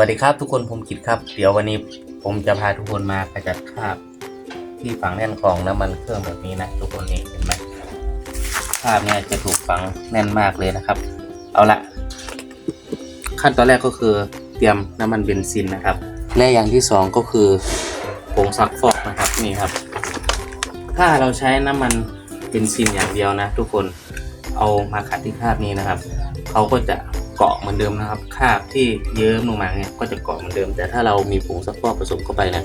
วัสดีครับทุกคนผมกิตครับ เดี๋ยววันนี้ผมจะพาทุกคนมาขจัดคราบที่ฝังแน่นของน้ำมันเครื่องแบบนี้นะทุกคนนี่เห็นไหมคราบเนี่ยจะถูกฝังแน่นมากเลยนะครับ เอาละขั้นตอนแรกก็คือเตรียมน้ำมันเบนซินนะครับและอย่างที่สองก็คือผงซักฟอกนะครับนี่ครับ ถ้าเราใช้น้ำมันเบนซินอย่างเดียวนะ ทุกคนเอามาขัดที่คราบนี้นะครับเขาก็จะ เกาะเหมือนเดิมนะครับคราบที่เยิ้มลงมาเนี่ยก็จะเกาะเหมือนเดิม แต่ถ้าเรามีผงซักฟอกผสมเข้าไปนะ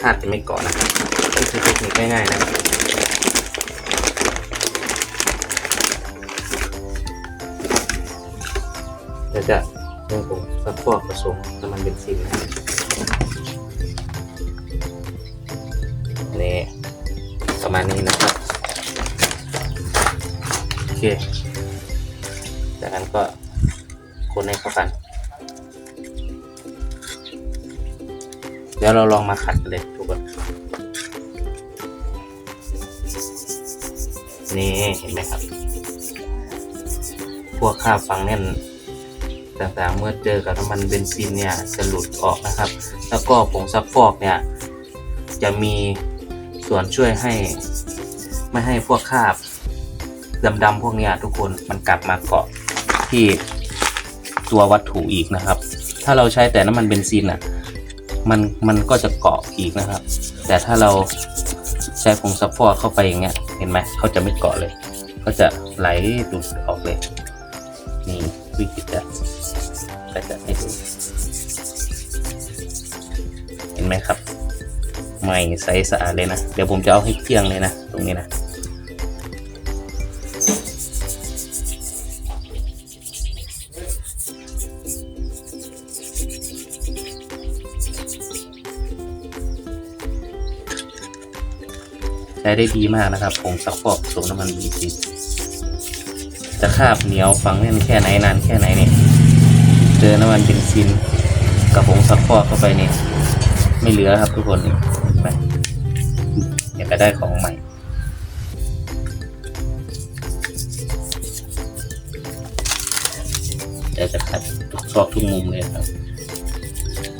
คราบจะไม่เกาะนะครับนี่คือเทคนิคง่ายๆนะเดี๋ยวจะเรื่องผงซักฟอกผสมน้ำมันเบนซินนะครับนี่ประมาณนี้นะครับโอเคจากนั้นก็ คนให้เข้ากัน เดี๋ยวเราลองมาขัดกันเลยทุกคนนี่เห็นไหมครับ พวกคราบฝังแน่นต่างๆ เมื่อเจอกับน้ำมันเบนซินเนี่ยจะหลุดออกนะครับ แล้วก็ผงซักฟอกเนี่ยจะมีส่วนช่วยให้ไม่ให้พวกคราบดำๆพวกนี้ทุกคนมันกลับมาเกาะที่ ตัววัตถุอีกนะครับ ถ้าเราใช้แต่น้ำมันเบนซินอะมันมันก็จะเกาะอีกนะครับ แต่ถ้าเราใช้ผงซักฟอกเข้าไปอย่างเงี้ยเห็นไหมเขาจะไม่เกาะเลย ก็จะไหลหลุดออกเลย นี่วิธีจะก็จะให้ดูเห็นไหมครับใหม่ใสสะอาดเลยนะ เดี๋ยวผมจะเอาให้เกลี้ยงเลยนะ ตรงนี้นะ ใช้ได้ดีมากนะครับผงซักฟอกผสมน้ำมันบีซีจะคาบเหนียวฟังแน่นแค่ไหนนานแค่ไหนเนี่ยเจอน้ำมันเบนซินกับผงซักฟอกเข้าไปเนี่ยไม่เหลือครับทุกคนไปอยากจะได้ของใหม่เดี๋ยวจะคัดทุกซอกทุกมุมเลยครับ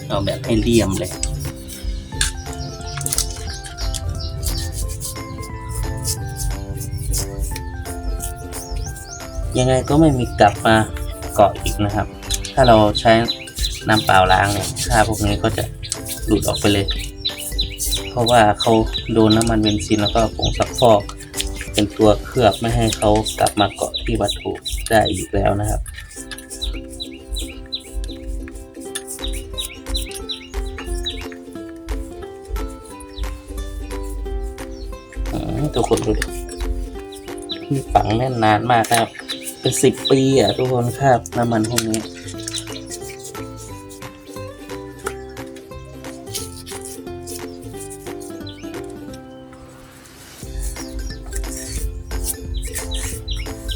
เอาแบบให้เลี่ยมเลย ยังไงก็ไม่มีกลับมาเกาะอีกนะครับ ถ้าเราใช้น้ำเปล่าล้างเนี่ยค่าพวกนี้ก็จะหลุดออกไปเลย เพราะว่าเขาโดนน้ำมันเบนซินแล้วก็ผงซักฟอกเป็นตัวเคลือบไม่ให้เขากลับมาเกาะที่วัตถุได้อีกแล้วนะครับอืมทุกคนดูดิฝังแน่นนานมากนะครับ เป็นสิบปีอะทุกคนครับน้ำมันพวกนี้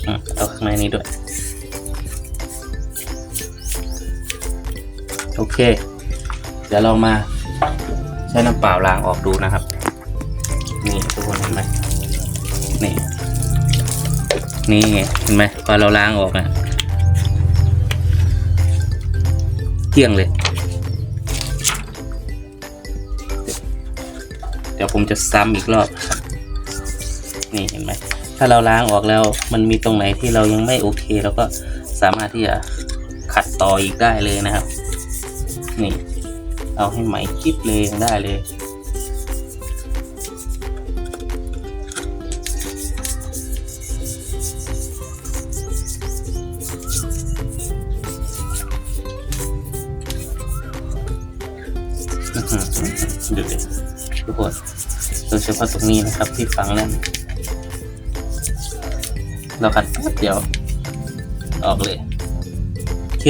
อืมเอาข้างในนี้ด้วย โอเค เดี๋ยวเรามาใช้น้ำเปล่าล้างออกดูนะครับ นี่ทุกคนเห็นไหมนี่ นี่เห็นไหมพอเราล้างออกนะเกลี้ยงเลย เดี๋ยวผมจะซ้ำอีกรอบ นี่เห็นไหม ถ้าเราล้างออกแล้ว มันมีตรงไหนที่เรายังไม่โอเคเราก็สามารถที่จะขัดต่ออีกได้เลยนะครับ นี่ เอาให้ไหมคลิปเลยยังได้เลย ดูดิทุกคนโดยเฉพาะตรงนี้นะครับที่ฝังนั่นเราขัดแป๊บเดียวออกเลยโอเค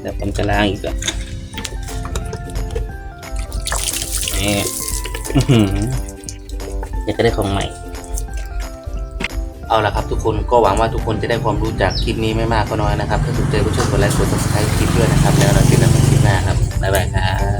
เดี๋ยวผมจะล้างอีกอะนี่อยากจะได้ของใหม่ เอาละครับทุกคนก็หวังว่าทุกคนจะได้ความรู้จากคลิปนี้ไม่มากก็น้อยนะครับ ถ้าถูกใจก็ช่วยกดไลค์กด subscribe คลิปด้วยนะครับ แล้วเราเจอกันใหม่คลิปหน้าครับบ๊ายบายครับ